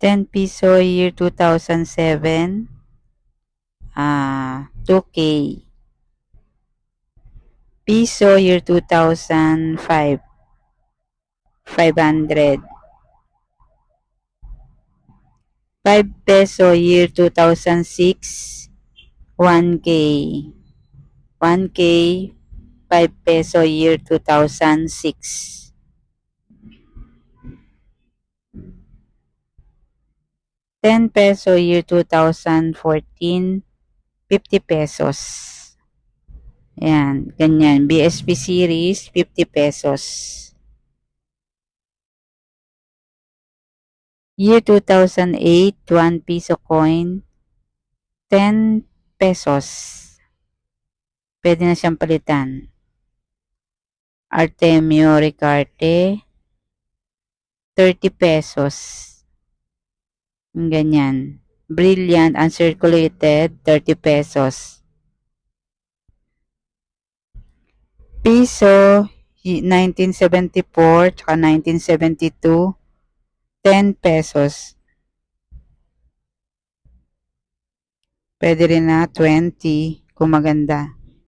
10 piso year 2007. Ah, 2K. Piso year 2005. 500. 5 peso year 2006. 1K. 1K. 5 peso year 2006. Ten peso year 2014, 50 pesos. Ayan, ganyan. BSP series, 50 pesos. Year 2008, 1 piso coin, 10 pesos. Pwede na siyang palitan. Artemio Ricarte, 30 pesos. Ganyan. Brilliant, uncirculated, 30 pesos. Piso, y- 1974, tsaka 1972, 10 pesos. Pwede rin na 20 kung maganda.